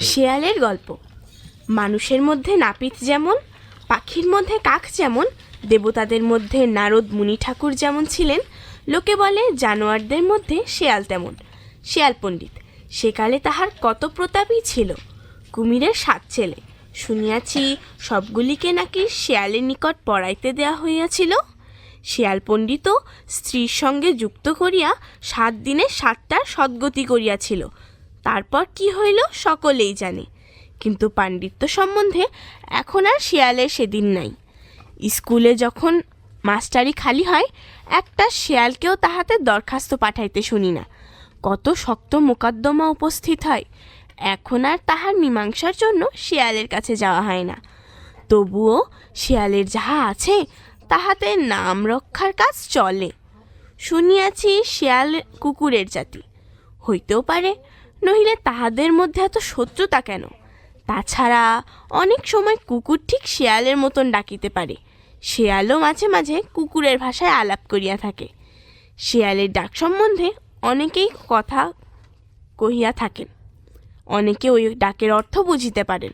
শেয়ালের গল্প। মানুষের মধ্যে নাপিত যেমন, পাখির মধ্যে কাক যেমন, দেবতাদের মধ্যে নারদ মুনি ঠাকুর যেমন ছিলেন, লোকে বলে জানোয়ারদের মধ্যে শেয়াল তেমন, শেয়াল পণ্ডিত। সেকালে তাহার কত প্রতাপই ছিল। কুমিরের সাত ছেলে। শুনিয়াছি সবগুলিকে নাকি শেয়ালের নিকট পড়াইতে দেয়া হইয়াছিল। শেয়াল পণ্ডিত স্ত্রীর সঙ্গে যুক্ত করিয়া সাত দিনে সাতটার সদ্গতি করিয়াছিল। তারপর কি হইল সকলেই জানে। কিন্তু পাণ্ডিত্য সম্বন্ধে এখন আর শিয়ালের সেদিন নাই। স্কুলে যখন মাস্টারি খালি হয়, একটা শেয়ালকেও তাহাতে দরখাস্ত পাঠাইতে শুনি না। কত শক্ত মোকদ্দমা উপস্থিত হয়, এখন আর তাহার মীমাংসার জন্য শিয়ালের কাছে যাওয়া হয় না। তবুও শিয়ালের যাহা আছে, তাহাতে নাম রক্ষার কাজ চলে। শুনিয়াছি শিয়াল কুকুরের জাতি। হইতেও পারে নহিলে তাহাদের মধ্যে এত শত্রুতা কেন? তাছাড়া অনেক সময় কুকুর ঠিক শেয়ালের মতন ডাকিতে পারে। শেয়ালও মাঝে মাঝে কুকুরের ভাষায় আলাপ করিয়া থাকে। শেয়ালের ডাক সম্বন্ধে অনেকেই কথা কহিয়া থাকেন। অনেকে ওই ডাকের অর্থ বুঝিতে পারেন।